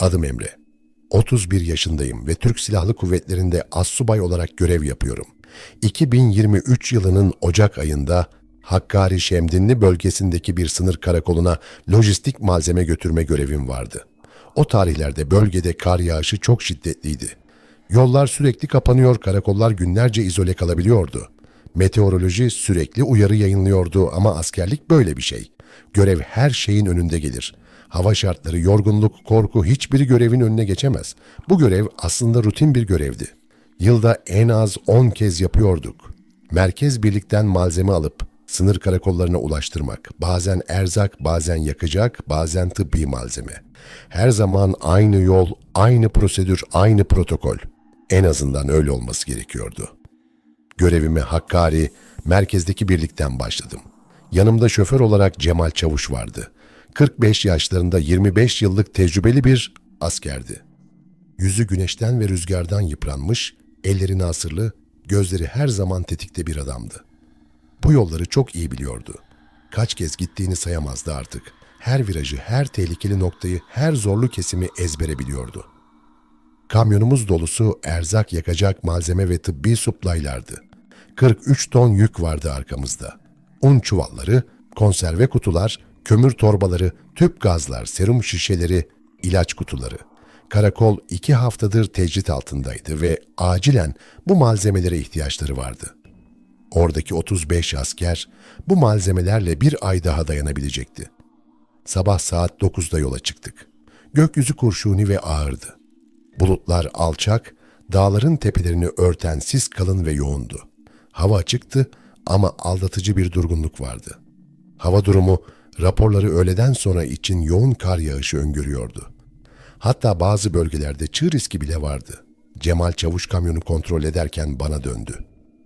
Adım Emre. 31 yaşındayım ve Türk Silahlı Kuvvetleri'nde assubay olarak görev yapıyorum. 2023 yılının Ocak ayında Hakkari Şemdinli bölgesindeki bir sınır karakoluna lojistik malzeme götürme görevim vardı. O tarihlerde bölgede kar yağışı çok şiddetliydi. Yollar sürekli kapanıyor, karakollar günlerce izole kalabiliyordu. Meteoroloji sürekli uyarı yayınlıyordu ama askerlik böyle bir şey. Görev her şeyin önünde gelir. Hava şartları, yorgunluk, korku hiçbiri görevin önüne geçemez. Bu görev aslında rutin bir görevdi. Yılda en az 10 kez yapıyorduk. Merkez birlikten malzeme alıp sınır karakollarına ulaştırmak. Bazen erzak, bazen yakacak, bazen tıbbi malzeme. Her zaman aynı yol, aynı prosedür, aynı protokol. En azından öyle olması gerekiyordu. Görevime Hakkari, merkezdeki birlikten başladım. Yanımda şoför olarak Cemal Çavuş vardı. 45 yaşlarında 25 yıllık tecrübeli bir askerdi. Yüzü güneşten ve rüzgardan yıpranmış, elleri nasırlı, gözleri her zaman tetikte bir adamdı. Bu yolları çok iyi biliyordu. Kaç kez gittiğini sayamazdı artık. Her virajı, her tehlikeli noktayı, her zorlu kesimi ezbere biliyordu. Kamyonumuz dolusu erzak yakacak malzeme ve tıbbi suplaylardı. 43 ton yük vardı arkamızda. Un çuvalları, konserve kutular, kömür torbaları, tüp gazlar, serum şişeleri, ilaç kutuları. Karakol iki haftadır tecrit altındaydı ve acilen bu malzemelere ihtiyaçları vardı. Oradaki 35 asker bu malzemelerle bir ay daha dayanabilecekti. Sabah saat 9'da yola çıktık. Gökyüzü kurşuni ve ağırdı. Bulutlar alçak, dağların tepelerini örten sis kalın ve yoğundu. Hava açıktı ama aldatıcı bir durgunluk vardı. Hava durumu raporları öğleden sonra için yoğun kar yağışı öngörüyordu. Hatta bazı bölgelerde çığ riski bile vardı. Cemal Çavuş kamyonu kontrol ederken bana döndü.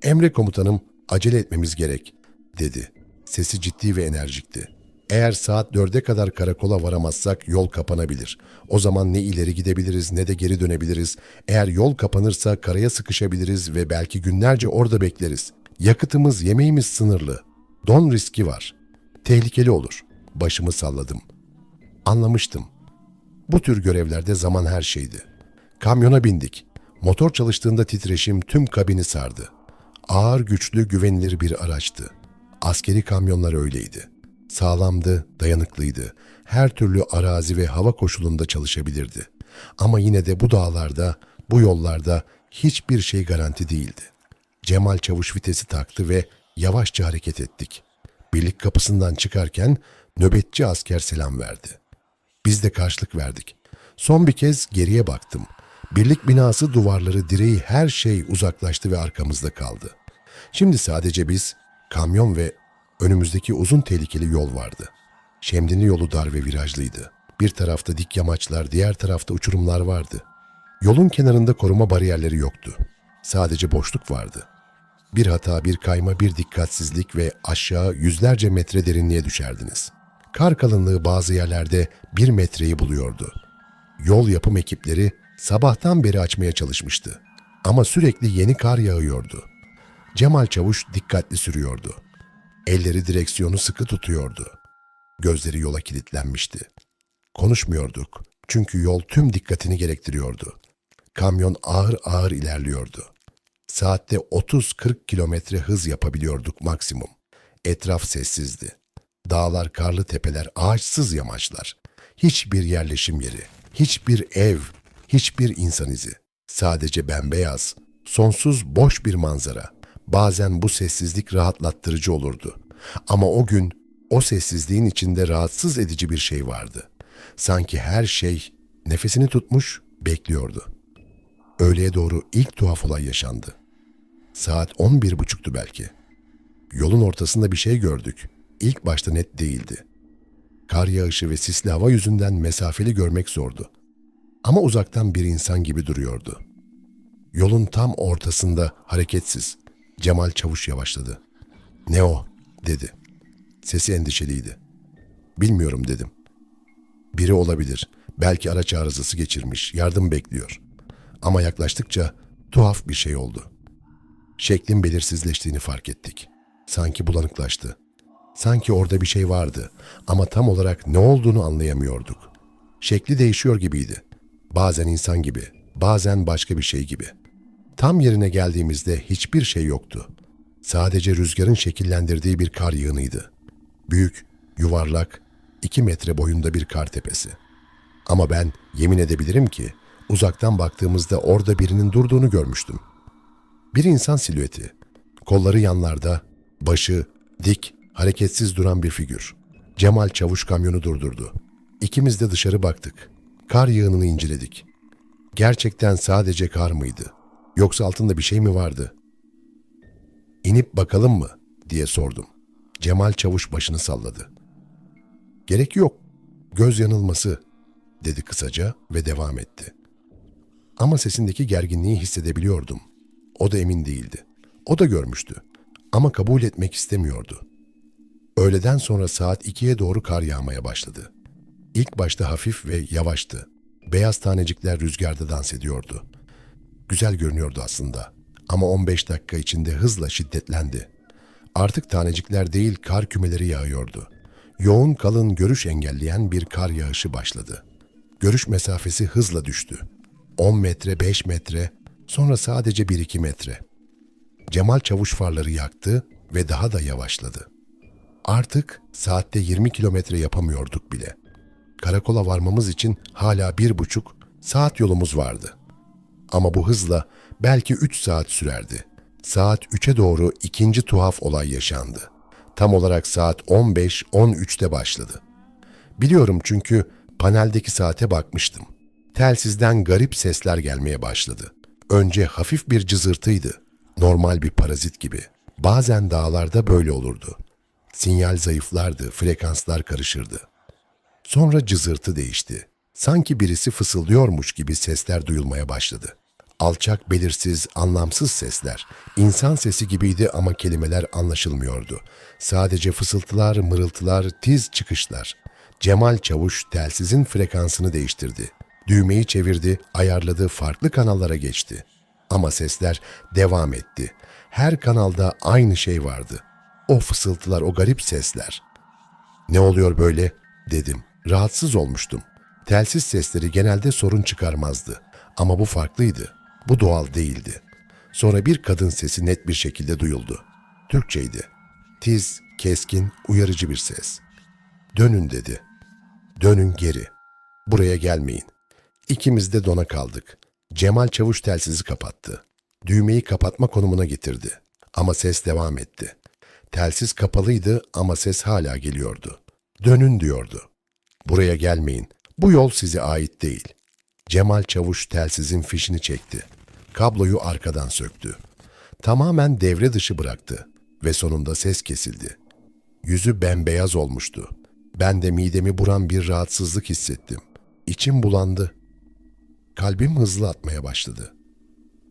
Emre komutanım acele etmemiz gerek dedi. Sesi ciddi ve enerjikti. Eğer saat dörde kadar karakola varamazsak yol kapanabilir. O zaman ne ileri gidebiliriz ne de geri dönebiliriz. Eğer yol kapanırsa karaya sıkışabiliriz ve belki günlerce orada bekleriz. Yakıtımız, yemeğimiz sınırlı. Don riski var. Tehlikeli olur. Başımı salladım. Anlamıştım. Bu tür görevlerde zaman her şeydi. Kamyona bindik. Motor çalıştığında titreşim tüm kabini sardı. Ağır, güçlü, güvenilir bir araçtı. Askeri kamyonlar öyleydi. Sağlamdı, dayanıklıydı. Her türlü arazi ve hava koşulunda çalışabilirdi. Ama yine de bu dağlarda, bu yollarda hiçbir şey garanti değildi. Cemal Çavuş vitesi taktı ve yavaşça hareket ettik. Birlik kapısından çıkarken nöbetçi asker selam verdi. Biz de karşılık verdik. Son bir kez geriye baktım. Birlik binası, duvarları, direği her şey uzaklaştı ve arkamızda kaldı. Şimdi sadece biz, kamyon ve önümüzdeki uzun tehlikeli yol vardı. Şemdinli yolu dar ve virajlıydı. Bir tarafta dik yamaçlar, diğer tarafta uçurumlar vardı. Yolun kenarında koruma bariyerleri yoktu. Sadece boşluk vardı. Bir hata, bir kayma, bir dikkatsizlik ve aşağı yüzlerce metre derinliğe düşerdiniz. Kar kalınlığı bazı yerlerde bir metreyi buluyordu. Yol yapım ekipleri sabahtan beri açmaya çalışmıştı. Ama sürekli yeni kar yağıyordu. Cemal Çavuş dikkatli sürüyordu. Elleri direksiyonu sıkı tutuyordu. Gözleri yola kilitlenmişti. Konuşmuyorduk çünkü yol tüm dikkatini gerektiriyordu. Kamyon ağır ağır ilerliyordu. Saatte 30-40 kilometre hız yapabiliyorduk maksimum. Etraf sessizdi. Dağlar, karlı tepeler, ağaçsız yamaçlar. Hiçbir yerleşim yeri, hiçbir ev, hiçbir insan izi. Sadece bembeyaz, sonsuz boş bir manzara. Bazen bu sessizlik rahatlattırıcı olurdu. Ama o gün o sessizliğin içinde rahatsız edici bir şey vardı. Sanki her şey nefesini tutmuş, bekliyordu. Öğleye doğru ilk tuhaf olay yaşandı. Saat on bir buçuktu belki. Yolun ortasında bir şey gördük. İlk başta net değildi. Kar yağışı ve sisli hava yüzünden mesafeli görmek zordu. Ama uzaktan bir insan gibi duruyordu. Yolun tam ortasında hareketsiz. Cemal Çavuş yavaşladı. Ne o? dedi. Sesi endişeliydi. Bilmiyorum dedim. Biri olabilir. Belki araç arızası geçirmiş. Yardım bekliyor. Ama yaklaştıkça tuhaf bir şey oldu. Şeklin belirsizleştiğini fark ettik. Sanki bulanıklaştı. Sanki orada bir şey vardı ama tam olarak ne olduğunu anlayamıyorduk. Şekli değişiyor gibiydi. Bazen insan gibi, bazen başka bir şey gibi. Tam yerine geldiğimizde hiçbir şey yoktu. Sadece rüzgarın şekillendirdiği bir kar yığınıydı. Büyük, yuvarlak, iki metre boyunda bir kar tepesi. Ama ben yemin edebilirim ki uzaktan baktığımızda orada birinin durduğunu görmüştüm. Bir insan silüeti. Kolları yanlarda, başı dik, hareketsiz duran bir figür. Cemal Çavuş kamyonu durdurdu. İkimiz de dışarı baktık. Kar yığınını inceledik. Gerçekten sadece kar mıydı? Yoksa altında bir şey mi vardı? İnip bakalım mı? diye sordum. Cemal Çavuş başını salladı. Gerek yok. Göz yanılması dedi kısaca ve devam etti. Ama sesindeki gerginliği hissedebiliyordum. O da emin değildi. O da görmüştü. Ama kabul etmek istemiyordu. Öğleden sonra saat ikiye doğru kar yağmaya başladı. İlk başta hafif ve yavaştı. Beyaz tanecikler rüzgarda dans ediyordu. Güzel görünüyordu aslında. Ama 15 dakika içinde hızla şiddetlendi. Artık tanecikler değil kar kümeleri yağıyordu. Yoğun kalın görüş engelleyen bir kar yağışı başladı. Görüş mesafesi hızla düştü. 10 metre, 5 metre, sonra sadece 1-2 metre. Cemal çavuş farları yaktı ve daha da yavaşladı. Artık saatte 20 kilometre yapamıyorduk bile. Karakola varmamız için hala bir buçuk saat yolumuz vardı. Ama bu hızla belki 3 saat sürerdi. Saat 3'e doğru ikinci tuhaf olay yaşandı. Tam olarak saat 15-13'te başladı. Biliyorum çünkü paneldeki saate bakmıştım. Telsizden garip sesler gelmeye başladı. Önce hafif bir cızırtıydı. Normal bir parazit gibi. Bazen dağlarda böyle olurdu. Sinyal zayıflardı, frekanslar karışırdı. Sonra cızırtı değişti. Sanki birisi fısıldıyormuş gibi sesler duyulmaya başladı. Alçak, belirsiz, anlamsız sesler. İnsan sesi gibiydi ama kelimeler anlaşılmıyordu. Sadece fısıltılar, mırıltılar, tiz çıkışlar. Cemal Çavuş telsizin frekansını değiştirdi. Düğmeyi çevirdi, ayarladı, farklı kanallara geçti. Ama sesler devam etti. Her kanalda aynı şey vardı. O fısıltılar, o garip sesler. Ne oluyor böyle? dedim. Rahatsız olmuştum. Telsiz sesleri genelde sorun çıkarmazdı. Ama bu farklıydı. Bu doğal değildi. Sonra bir kadın sesi net bir şekilde duyuldu. Türkçeydi. Tiz, keskin, uyarıcı bir ses. Dönün dedi. Dönün geri. Buraya gelmeyin. İkimiz de dona kaldık. Cemal Çavuş telsizi kapattı. Düğmeyi kapatma konumuna getirdi. Ama ses devam etti. Telsiz kapalıydı ama ses hala geliyordu. Dönün diyordu. Buraya gelmeyin. Bu yol size ait değil. Cemal Çavuş telsizin fişini çekti. Kabloyu arkadan söktü. Tamamen devre dışı bıraktı ve sonunda ses kesildi. Yüzü bembeyaz olmuştu. Ben de midemi buran bir rahatsızlık hissettim. İçim bulandı. Kalbim hızlı atmaya başladı.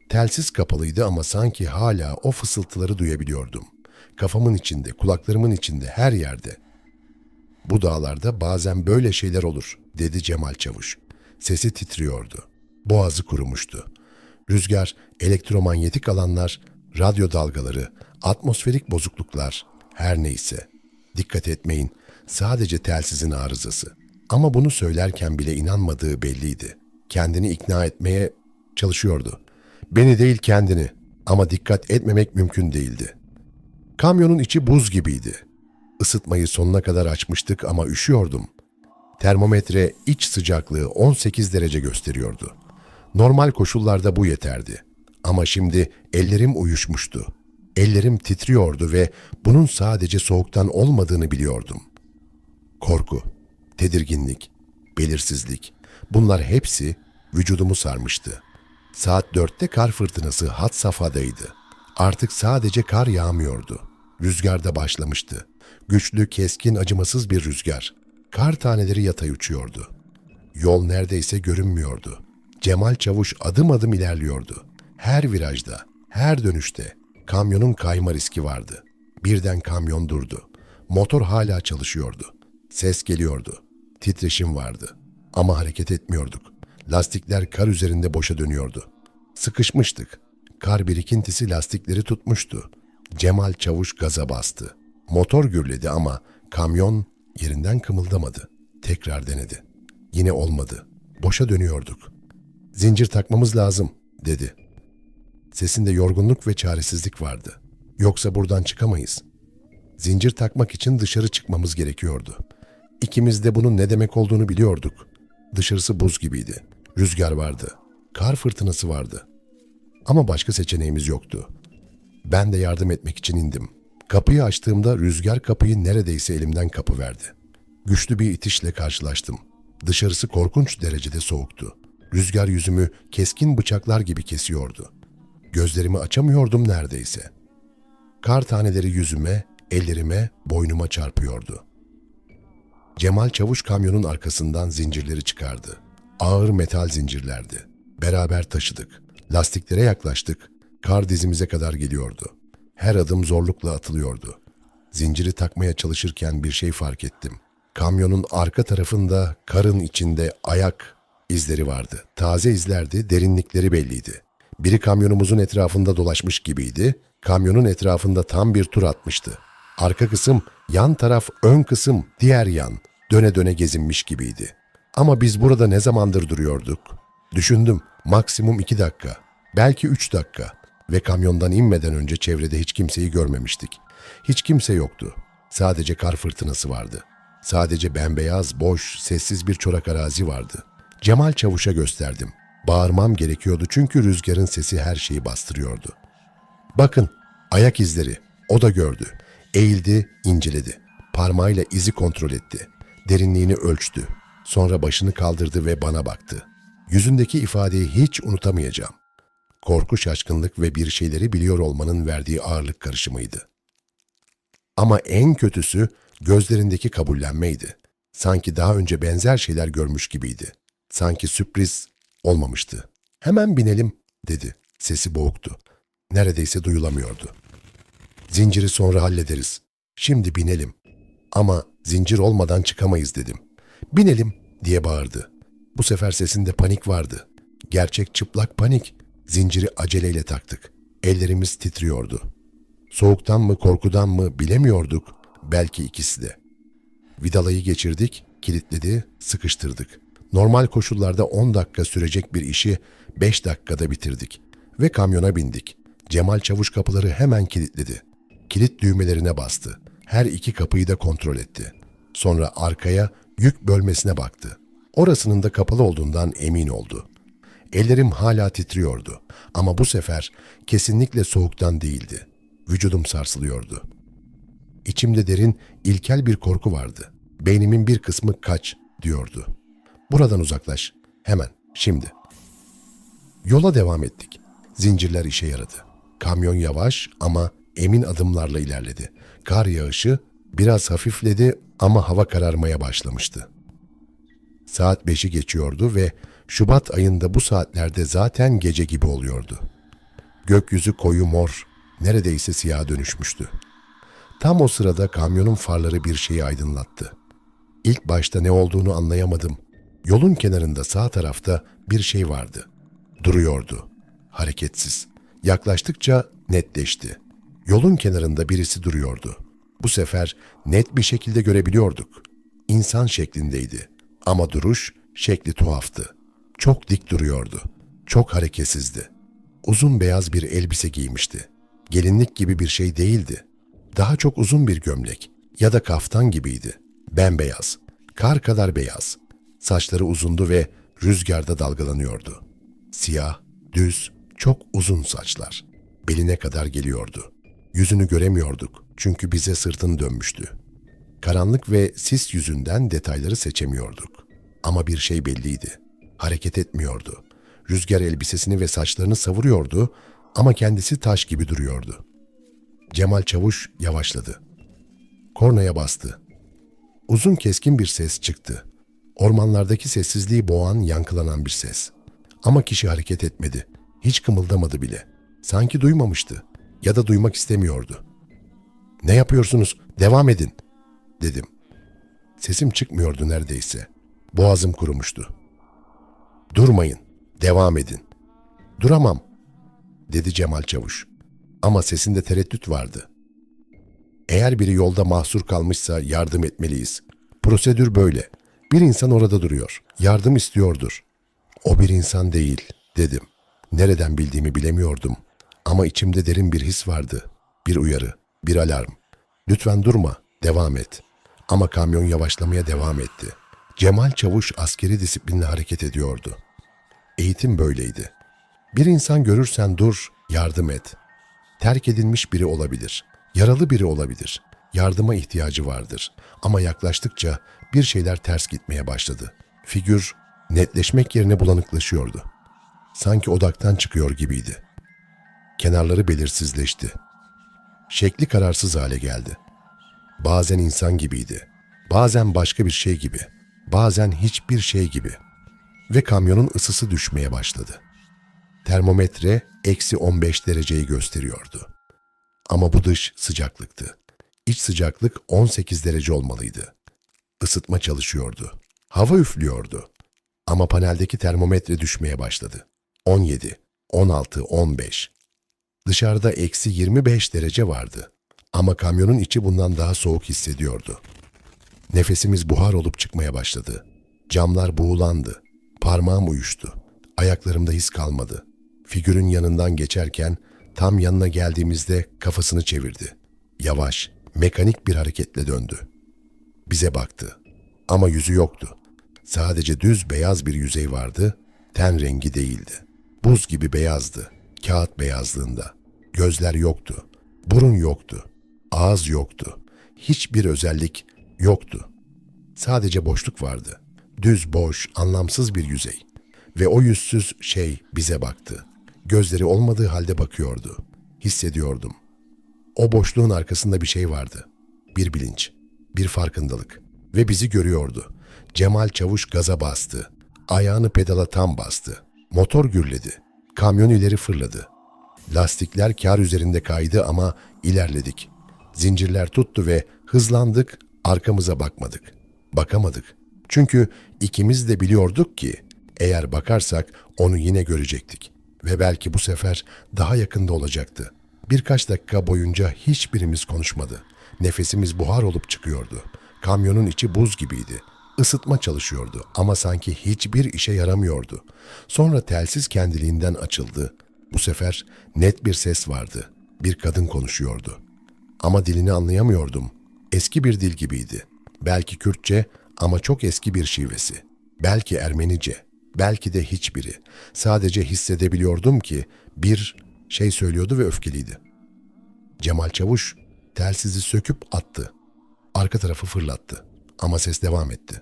Telsiz kapalıydı ama sanki hala o fısıltıları duyabiliyordum. Kafamın içinde, kulaklarımın içinde, her yerde. Bu dağlarda bazen böyle şeyler olur, dedi Cemal Çavuş. Sesi titriyordu. Boğazı kurumuştu. Rüzgar, elektromanyetik alanlar, radyo dalgaları, atmosferik bozukluklar, her neyse. Dikkat etmeyin, sadece telsizin arızası. Ama bunu söylerken bile inanmadığı belliydi. Kendini ikna etmeye çalışıyordu. Beni değil kendini ama dikkat etmemek mümkün değildi. Kamyonun içi buz gibiydi. Isıtmayı sonuna kadar açmıştık ama üşüyordum. Termometre iç sıcaklığı 18 derece gösteriyordu. Normal koşullarda bu yeterdi. Ama şimdi ellerim uyuşmuştu. Ellerim titriyordu ve bunun sadece soğuktan olmadığını biliyordum. Korku, tedirginlik, belirsizlik bunlar hepsi vücudumu sarmıştı. Saat dörtte kar fırtınası hat safhadaydı. Artık sadece kar yağmıyordu. Rüzgar da başlamıştı. Güçlü, keskin, acımasız bir rüzgar. Kar taneleri yatay uçuyordu. Yol neredeyse görünmüyordu. Cemal Çavuş adım adım ilerliyordu. Her virajda, her dönüşte kamyonun kayma riski vardı. Birden kamyon durdu. Motor hala çalışıyordu. Ses geliyordu. Titreşim vardı. Ama hareket etmiyorduk. Lastikler kar üzerinde boşa dönüyordu. Sıkışmıştık. Kar birikintisi lastikleri tutmuştu. Cemal Çavuş gaza bastı. Motor gürledi ama kamyon yerinden kımıldamadı. Tekrar denedi. Yine olmadı. Boşa dönüyorduk. Zincir takmamız lazım, dedi. Sesinde yorgunluk ve çaresizlik vardı. Yoksa buradan çıkamayız. Zincir takmak için dışarı çıkmamız gerekiyordu. İkimiz de bunun ne demek olduğunu biliyorduk. Dışarısı buz gibiydi. Rüzgar vardı. Kar fırtınası vardı. Ama başka seçeneğimiz yoktu. Ben de yardım etmek için indim. Kapıyı açtığımda rüzgar kapıyı neredeyse elimden kapıverdi. Güçlü bir itişle karşılaştım. Dışarısı korkunç derecede soğuktu. Rüzgar yüzümü keskin bıçaklar gibi kesiyordu. Gözlerimi açamıyordum neredeyse. Kar taneleri yüzüme, ellerime, boynuma çarpıyordu. Cemal Çavuş kamyonun arkasından zincirleri çıkardı. Ağır metal zincirlerdi. Beraber taşıdık. Lastiklere yaklaştık. Kar dizimize kadar geliyordu. Her adım zorlukla atılıyordu. Zinciri takmaya çalışırken bir şey fark ettim. Kamyonun arka tarafında karın içinde ayak izleri vardı. Taze izlerdi, derinlikleri belliydi. Biri kamyonumuzun etrafında dolaşmış gibiydi. Kamyonun etrafında tam bir tur atmıştı. Arka kısım, yan taraf, ön kısım, diğer yan döne döne gezinmiş gibiydi. Ama biz burada ne zamandır duruyorduk? Düşündüm, maksimum iki dakika, belki üç dakika ve kamyondan inmeden önce çevrede hiç kimseyi görmemiştik. Hiç kimse yoktu. Sadece kar fırtınası vardı. Sadece bembeyaz, boş, sessiz bir çorak arazi vardı. Cemal Çavuş'a gösterdim. Bağırmam gerekiyordu çünkü rüzgarın sesi her şeyi bastırıyordu. Bakın, ayak izleri. O da gördü. Eğildi, inceledi. Parmağıyla izi kontrol etti. Derinliğini ölçtü. Sonra başını kaldırdı ve bana baktı. Yüzündeki ifadeyi hiç unutamayacağım. Korku, şaşkınlık ve bir şeyleri biliyor olmanın verdiği ağırlık karışımıydı. Ama en kötüsü gözlerindeki kabullenmeydi. Sanki daha önce benzer şeyler görmüş gibiydi. Sanki sürpriz olmamıştı. Hemen binelim dedi. Sesi boğuktu. Neredeyse duyulamıyordu. Zinciri sonra hallederiz. Şimdi binelim. Ama zincir olmadan çıkamayız dedim. Binelim diye bağırdı. Bu sefer sesinde panik vardı. Gerçek çıplak panik. Zinciri aceleyle taktık. Ellerimiz titriyordu. Soğuktan mı korkudan mı bilemiyorduk. Belki ikisi de. Vidalayı geçirdik, kilitledi, sıkıştırdık. Normal koşullarda 10 dakika sürecek bir işi 5 dakikada bitirdik. Ve kamyona bindik. Cemal Çavuş kapıları hemen kilitledi. Kilit düğmelerine bastı. Her iki kapıyı da kontrol etti. Sonra arkaya yük bölmesine baktı. Orasının da kapalı olduğundan emin oldu. Ellerim hala titriyordu ama bu sefer kesinlikle soğuktan değildi. Vücudum sarsılıyordu. İçimde derin, ilkel bir korku vardı. Beynimin bir kısmı kaç diyordu. Buradan uzaklaş. Hemen, şimdi. Yola devam ettik. Zincirler işe yaradı. Kamyon yavaş ama emin adımlarla ilerledi. Kar yağışı biraz hafifledi ama hava kararmaya başlamıştı. Saat beşi geçiyordu ve Şubat ayında bu saatlerde zaten gece gibi oluyordu. Gökyüzü koyu mor, neredeyse siyaha dönüşmüştü. Tam o sırada kamyonun farları bir şeyi aydınlattı. İlk başta ne olduğunu anlayamadım. Yolun kenarında sağ tarafta bir şey vardı. Duruyordu. Hareketsiz. Yaklaştıkça netleşti. Yolun kenarında birisi duruyordu. Bu sefer net bir şekilde görebiliyorduk. İnsan şeklindeydi. Ama duruş, şekli tuhaftı. Çok dik duruyordu. Çok hareketsizdi. Uzun beyaz bir elbise giymişti. Gelinlik gibi bir şey değildi. Daha çok uzun bir gömlek ya da kaftan gibiydi. Bembeyaz, kar kadar beyaz. Saçları uzundu ve rüzgarda dalgalanıyordu. Siyah, düz, çok uzun saçlar. Beline kadar geliyordu. Yüzünü göremiyorduk çünkü bize sırtını dönmüştü. Karanlık ve sis yüzünden detayları seçemiyorduk. Ama bir şey belliydi. Hareket etmiyordu. Rüzgar elbisesini ve saçlarını savuruyordu ama kendisi taş gibi duruyordu. Cemal Çavuş yavaşladı. Kornaya bastı. Uzun keskin bir ses çıktı. Ormanlardaki sessizliği boğan, yankılanan bir ses. Ama kişi hareket etmedi. Hiç kımıldamadı bile. Sanki duymamıştı ya da duymak istemiyordu. "Ne yapıyorsunuz? Devam edin." dedim. Sesim çıkmıyordu neredeyse. Boğazım kurumuştu. "Durmayın. Devam edin." "Duramam." dedi Cemal Çavuş. Ama sesinde tereddüt vardı. Eğer biri yolda mahsur kalmışsa yardım etmeliyiz. Prosedür böyle. Bir insan orada duruyor. Yardım istiyordur. O bir insan değil, dedim. Nereden bildiğimi bilemiyordum. Ama içimde derin bir his vardı. Bir uyarı, bir alarm. Lütfen durma, devam et. Ama kamyon yavaşlamaya devam etti. Cemal Çavuş askeri disiplinle hareket ediyordu. Eğitim böyleydi. Bir insan görürsen dur, yardım et. Terk edilmiş biri olabilir. Yaralı biri olabilir. Yardıma ihtiyacı vardır. Ama yaklaştıkça bir şeyler ters gitmeye başladı. Figür netleşmek yerine bulanıklaşıyordu. Sanki odaktan çıkıyor gibiydi. Kenarları belirsizleşti. Şekli kararsız hale geldi. Bazen insan gibiydi. Bazen başka bir şey gibi. Bazen hiçbir şey gibi. Ve kamyonun ısısı düşmeye başladı. Termometre eksi 15 dereceyi gösteriyordu. Ama bu dış sıcaklıktı. İç sıcaklık 18 derece olmalıydı. Isıtma çalışıyordu. Hava üflüyordu. Ama paneldeki termometre düşmeye başladı. 17, 16, 15. Dışarıda eksi 25 derece vardı. Ama kamyonun içi bundan daha soğuk hissediyordu. Nefesimiz buhar olup çıkmaya başladı. Camlar buğulandı. Parmağım uyuştu. Ayaklarımda his kalmadı. Figürün yanından geçerken tam yanına geldiğimizde kafasını çevirdi. Yavaş, mekanik bir hareketle döndü. Bize baktı. Ama yüzü yoktu. Sadece düz beyaz bir yüzey vardı, ten rengi değildi. Buz gibi beyazdı, kağıt beyazlığında. Gözler yoktu, burun yoktu, ağız yoktu. Hiçbir özellik yoktu. Sadece boşluk vardı. Düz, boş, anlamsız bir yüzey. Ve o yüzsüz şey bize baktı. Gözleri olmadığı halde bakıyordu. Hissediyordum. O boşluğun arkasında bir şey vardı. Bir bilinç, bir farkındalık. Ve bizi görüyordu. Cemal Çavuş gaza bastı. Ayağını pedala tam bastı. Motor gürledi. Kamyon ileri fırladı. Lastikler kar üzerinde kaydı ama ilerledik. Zincirler tuttu ve hızlandık, arkamıza bakmadık. Bakamadık. Çünkü ikimiz de biliyorduk ki eğer bakarsak onu yine görecektik. Ve belki bu sefer daha yakında olacaktı. Birkaç dakika boyunca hiçbirimiz konuşmadı. Nefesimiz buhar olup çıkıyordu. Kamyonun içi buz gibiydi. Isıtma çalışıyordu ama sanki hiçbir işe yaramıyordu. Sonra telsiz kendiliğinden açıldı. Bu sefer net bir ses vardı. Bir kadın konuşuyordu. Ama dilini anlayamıyordum. Eski bir dil gibiydi. Belki Kürtçe ama çok eski bir şivesi. Belki Ermenice. Belki de hiçbiri. Sadece hissedebiliyordum ki bir şey söylüyordu ve öfkeliydi. Cemal Çavuş telsizi söküp attı. Arka tarafı fırlattı. Ama ses devam etti.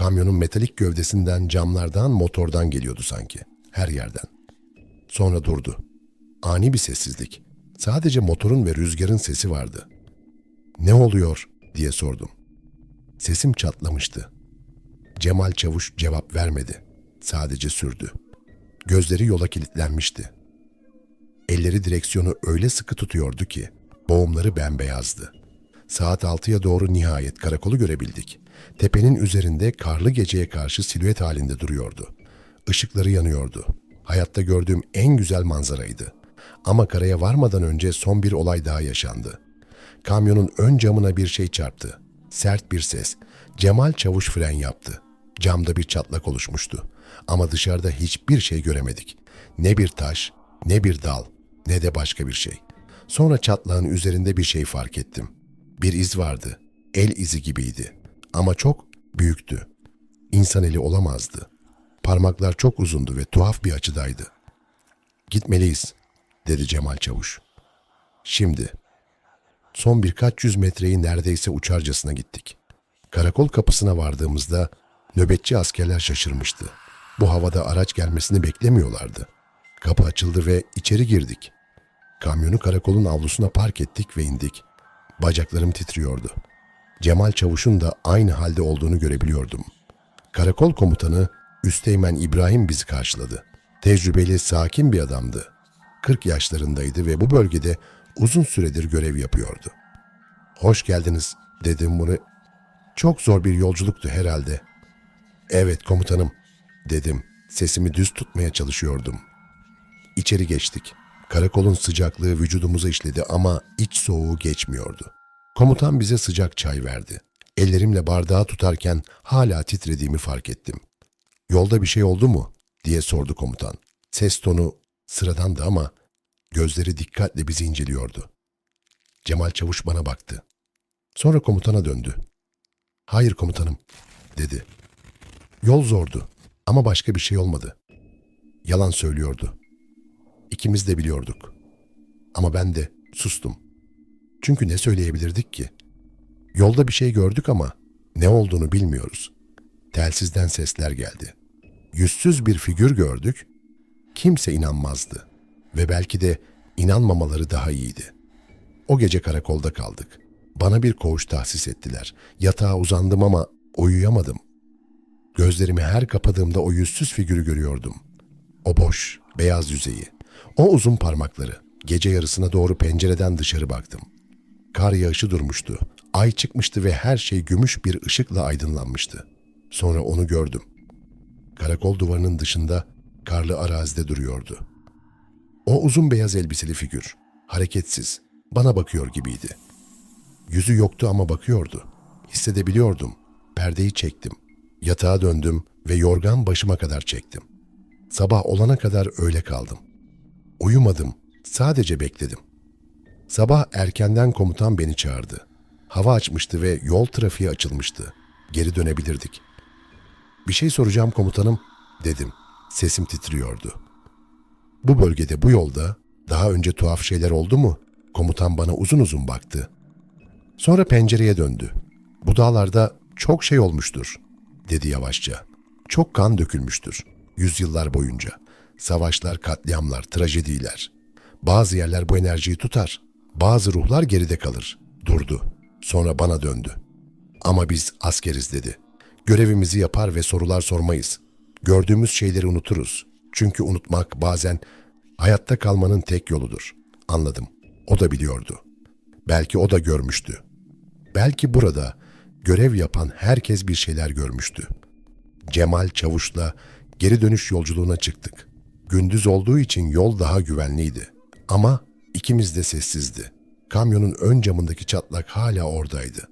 Kamyonun metalik gövdesinden, camlardan, motordan geliyordu sanki. Her yerden. Sonra durdu. Ani bir sessizlik. Sadece motorun ve rüzgarın sesi vardı. Ne oluyor diye sordum. Sesim çatlamıştı. Cemal Çavuş cevap vermedi. Sadece sürdü. Gözleri yola kilitlenmişti. Elleri direksiyonu öyle sıkı tutuyordu ki boğumları bembeyazdı. Saat altıya doğru nihayet karakolu görebildik. Tepenin üzerinde karlı geceye karşı silüet halinde duruyordu. Işıkları yanıyordu. Hayatta gördüğüm en güzel manzaraydı. Ama karaya varmadan önce son bir olay daha yaşandı. Kamyonun ön camına bir şey çarptı. Sert bir ses. Cemal çavuş fren yaptı. Camda bir çatlak oluşmuştu. Ama dışarıda hiçbir şey göremedik. Ne bir taş, ne bir dal, ne de başka bir şey. Sonra çatlağın üzerinde bir şey fark ettim. Bir iz vardı. El izi gibiydi. Ama çok büyüktü. İnsan eli olamazdı. Parmaklar çok uzundu ve tuhaf bir açıdaydı. Gitmeliyiz, dedi Cemal Çavuş. Şimdi. Son birkaç yüz metreyi neredeyse uçarcasına gittik. Karakol kapısına vardığımızda nöbetçi askerler şaşırmıştı. Bu havada araç gelmesini beklemiyorlardı. Kapı açıldı ve içeri girdik. Kamyonu karakolun avlusuna park ettik ve indik. Bacaklarım titriyordu. Cemal Çavuş'un da aynı halde olduğunu görebiliyordum. Karakol komutanı Üsteğmen İbrahim bizi karşıladı. Tecrübeli, sakin bir adamdı. 40 yaşlarındaydı ve bu bölgede uzun süredir görev yapıyordu. Hoş geldiniz dedim bunu. Çok zor bir yolculuktu herhalde. Evet komutanım dedim. Sesimi düz tutmaya çalışıyordum. İçeri geçtik. Karakolun sıcaklığı vücudumuza işledi ama iç soğuğu geçmiyordu. Komutan bize sıcak çay verdi. Ellerimle bardağı tutarken hala titrediğimi fark ettim. Yolda bir şey oldu mu? diye sordu komutan. Ses tonu sıradandı ama gözleri dikkatle bizi inceliyordu. Cemal Çavuş bana baktı. Sonra komutana döndü. Hayır komutanım, dedi. Yol zordu ama başka bir şey olmadı. Yalan söylüyordu. İkimiz de biliyorduk. Ama ben de sustum. Çünkü ne söyleyebilirdik ki? Yolda bir şey gördük ama ne olduğunu bilmiyoruz. Telsizden sesler geldi. Yüzsüz bir figür gördük. Kimse inanmazdı. Ve belki de inanmamaları daha iyiydi. O gece karakolda kaldık. Bana bir koğuş tahsis ettiler. Yatağa uzandım ama uyuyamadım. Gözlerimi her kapadığımda o yüzsüz figürü görüyordum. O boş, beyaz yüzeyi. O uzun parmakları. Gece yarısına doğru pencereden dışarı baktım. Kar yağışı durmuştu. Ay çıkmıştı ve her şey gümüş bir ışıkla aydınlanmıştı. Sonra onu gördüm. Karakol duvarının dışında karlı arazide duruyordu. O uzun beyaz elbiseli figür, hareketsiz, bana bakıyor gibiydi. Yüzü yoktu ama bakıyordu. Hissedebiliyordum. Perdeyi çektim. Yatağa döndüm ve yorgan başıma kadar çektim. Sabah olana kadar öyle kaldım. Uyumadım, sadece bekledim. Sabah erkenden komutan beni çağırdı. Hava açmıştı ve yol trafiği açılmıştı. Geri dönebilirdik. Bir şey soracağım komutanım, dedim. Sesim titriyordu. Bu bölgede, bu yolda daha önce tuhaf şeyler oldu mu? Komutan bana uzun uzun baktı. Sonra pencereye döndü. Bu dağlarda çok şey olmuştur, dedi yavaşça. Çok kan dökülmüştür, yüzyıllar boyunca. Savaşlar, katliamlar, trajediler. Bazı yerler bu enerjiyi tutar, bazı ruhlar geride kalır. Durdu. Sonra bana döndü. Ama biz askeriz dedi. Görevimizi yapar ve sorular sormayız. Gördüğümüz şeyleri unuturuz. Çünkü unutmak bazen hayatta kalmanın tek yoludur. Anladım. O da biliyordu. Belki o da görmüştü. Belki burada görev yapan herkes bir şeyler görmüştü. Cemal Çavuş'la geri dönüş yolculuğuna çıktık. Gündüz olduğu için yol daha güvenliydi. Ama ikimiz de sessizdi. Kamyonun ön camındaki çatlak hala oradaydı.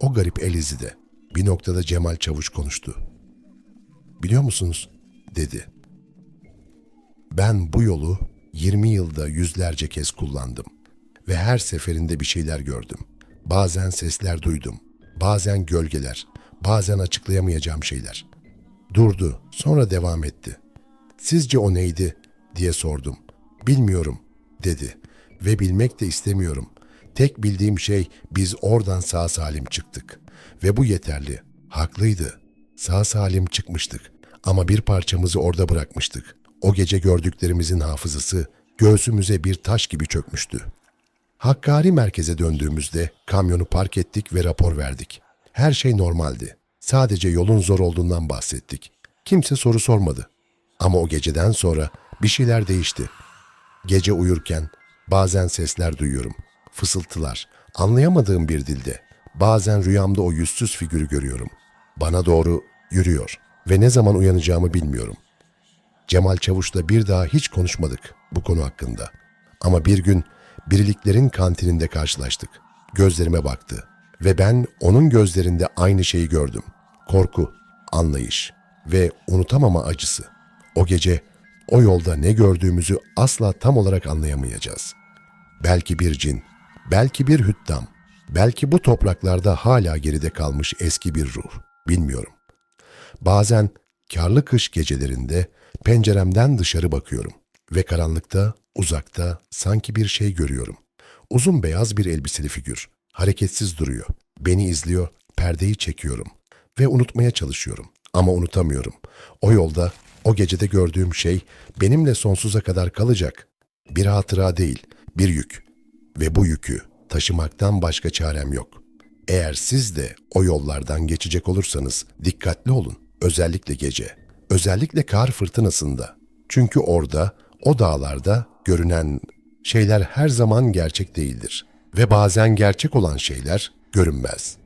O garip el izi de. Bir noktada Cemal Çavuş konuştu. Biliyor musunuz? dedi. Ben bu yolu 20 yılda yüzlerce kez kullandım ve her seferinde bir şeyler gördüm. Bazen sesler duydum, bazen gölgeler, bazen açıklayamayacağım şeyler. Durdu, sonra devam etti. Sizce o neydi diye sordum. Bilmiyorum dedi ve bilmek de istemiyorum. Tek bildiğim şey biz oradan sağ salim çıktık ve bu yeterli. Haklıydı. Sağ salim çıkmıştık ama bir parçamızı orada bırakmıştık. O gece gördüklerimizin hafızası göğsümüze bir taş gibi çökmüştü. Hakkari merkeze döndüğümüzde kamyonu park ettik ve rapor verdik. Her şey normaldi. Sadece yolun zor olduğundan bahsettik. Kimse soru sormadı. Ama o geceden sonra bir şeyler değişti. Gece uyurken bazen sesler duyuyorum. Fısıltılar, anlayamadığım bir dilde. Bazen rüyamda o yüzsüz figürü görüyorum. Bana doğru yürüyor ve ne zaman uyanacağımı bilmiyorum. Cemal Çavuş'la bir daha hiç konuşmadık bu konu hakkında. Ama bir gün birliklerin kantininde karşılaştık. Gözlerime baktı ve ben onun gözlerinde aynı şeyi gördüm. Korku, anlayış ve unutamama acısı. O gece o yolda ne gördüğümüzü asla tam olarak anlayamayacağız. Belki bir cin, belki bir hüttam, belki bu topraklarda hala geride kalmış eski bir ruh. Bilmiyorum. Bazen karlı kış gecelerinde penceremden dışarı bakıyorum ve karanlıkta, uzakta sanki bir şey görüyorum. Uzun beyaz bir elbiseli figür. Hareketsiz duruyor. Beni izliyor, perdeyi çekiyorum ve unutmaya çalışıyorum ama unutamıyorum. O yolda, o gecede gördüğüm şey benimle sonsuza kadar kalacak. Bir hatıra değil, bir yük. Ve bu yükü taşımaktan başka çarem yok. Eğer siz de o yollardan geçecek olursanız dikkatli olun. Özellikle gece. Özellikle kar fırtınasında. Çünkü orada, o dağlarda görünen şeyler her zaman gerçek değildir. Ve bazen gerçek olan şeyler görünmez.